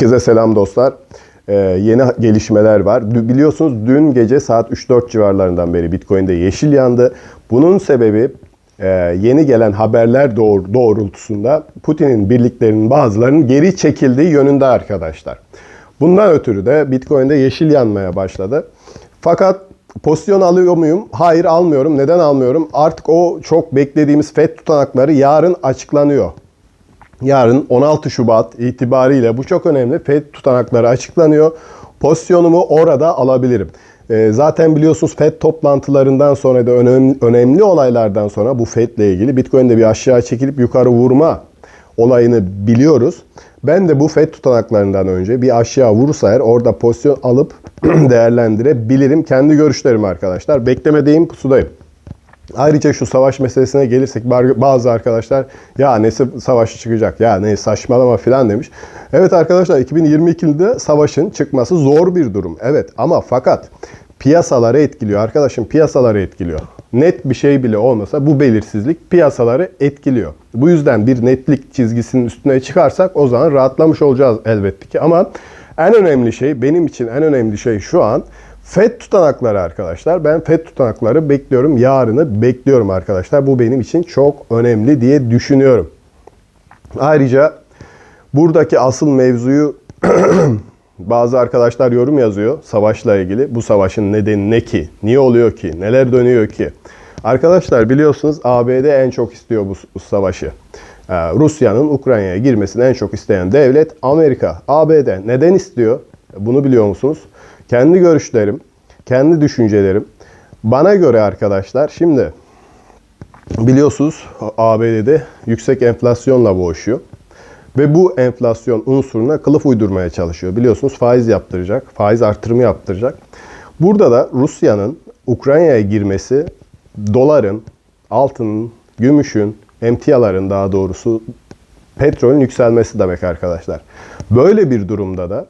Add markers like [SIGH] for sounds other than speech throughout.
Herkese selam dostlar. Ee, yeni gelişmeler var. Biliyorsunuz dün gece saat 3-4 civarlarından beri Bitcoin'de yeşil yandı. Bunun sebebi e, yeni gelen haberler doğr- doğrultusunda Putin'in birliklerinin bazılarının geri çekildiği yönünde arkadaşlar. Bundan ötürü de Bitcoin'de yeşil yanmaya başladı. Fakat pozisyon alıyor muyum? Hayır almıyorum. Neden almıyorum? Artık o çok beklediğimiz FED tutanakları yarın açıklanıyor. Yarın 16 Şubat itibariyle bu çok önemli. FED tutanakları açıklanıyor. Pozisyonumu orada alabilirim. Ee, zaten biliyorsunuz FED toplantılarından sonra da önemli, önemli olaylardan sonra bu FED ile ilgili Bitcoin'de bir aşağı çekilip yukarı vurma olayını biliyoruz. Ben de bu FED tutanaklarından önce bir aşağı vurursa eğer orada pozisyon alıp [CLEARS THROAT] değerlendirebilirim. Kendi görüşlerim arkadaşlar. Beklemediğim pusudayım. Ayrıca şu savaş meselesine gelirsek bazı arkadaşlar ya nesi savaşı çıkacak ya ne saçmalama filan demiş. Evet arkadaşlar 2022'de savaşın çıkması zor bir durum. Evet ama fakat piyasaları etkiliyor arkadaşım piyasaları etkiliyor. Net bir şey bile olmasa bu belirsizlik piyasaları etkiliyor. Bu yüzden bir netlik çizgisinin üstüne çıkarsak o zaman rahatlamış olacağız elbette ki. Ama en önemli şey benim için en önemli şey şu an FED tutanakları arkadaşlar. Ben FED tutanakları bekliyorum. Yarını bekliyorum arkadaşlar. Bu benim için çok önemli diye düşünüyorum. Ayrıca buradaki asıl mevzuyu [CLEARS THROAT] bazı arkadaşlar yorum yazıyor savaşla ilgili. Bu savaşın nedeni ne ki? Niye oluyor ki? Neler dönüyor ki? Arkadaşlar biliyorsunuz ABD en çok istiyor bu, savaşı. Ee, Rusya'nın Ukrayna'ya girmesini en çok isteyen devlet Amerika. ABD neden istiyor? Bunu biliyor musunuz? Kendi görüşlerim, kendi düşüncelerim. Bana göre arkadaşlar şimdi biliyorsunuz ABD'de yüksek enflasyonla boğuşuyor. Ve bu enflasyon unsuruna kılıf uydurmaya çalışıyor. Biliyorsunuz faiz yaptıracak, faiz artırımı yaptıracak. Burada da Rusya'nın Ukrayna'ya girmesi doların, altının, gümüşün, emtiaların daha doğrusu petrolün yükselmesi demek arkadaşlar. Böyle bir durumda da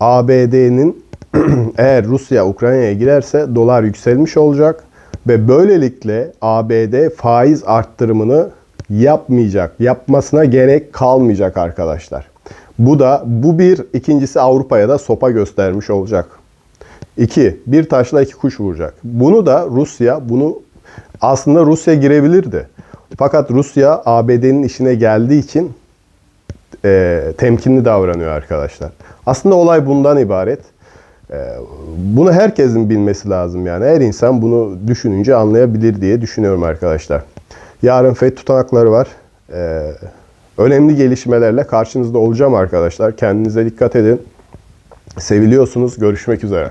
ABD'nin eğer Rusya Ukrayna'ya girerse dolar yükselmiş olacak ve böylelikle ABD faiz arttırımını yapmayacak. Yapmasına gerek kalmayacak arkadaşlar. Bu da bu bir ikincisi Avrupa'ya da sopa göstermiş olacak. İki, bir taşla iki kuş vuracak. Bunu da Rusya bunu aslında Rusya girebilirdi. Fakat Rusya ABD'nin işine geldiği için e, temkinli davranıyor arkadaşlar. Aslında olay bundan ibaret. E, bunu herkesin bilmesi lazım yani. Her insan bunu düşününce anlayabilir diye düşünüyorum arkadaşlar. Yarın FED tutanakları var. E, önemli gelişmelerle karşınızda olacağım arkadaşlar. Kendinize dikkat edin. Seviliyorsunuz. Görüşmek üzere.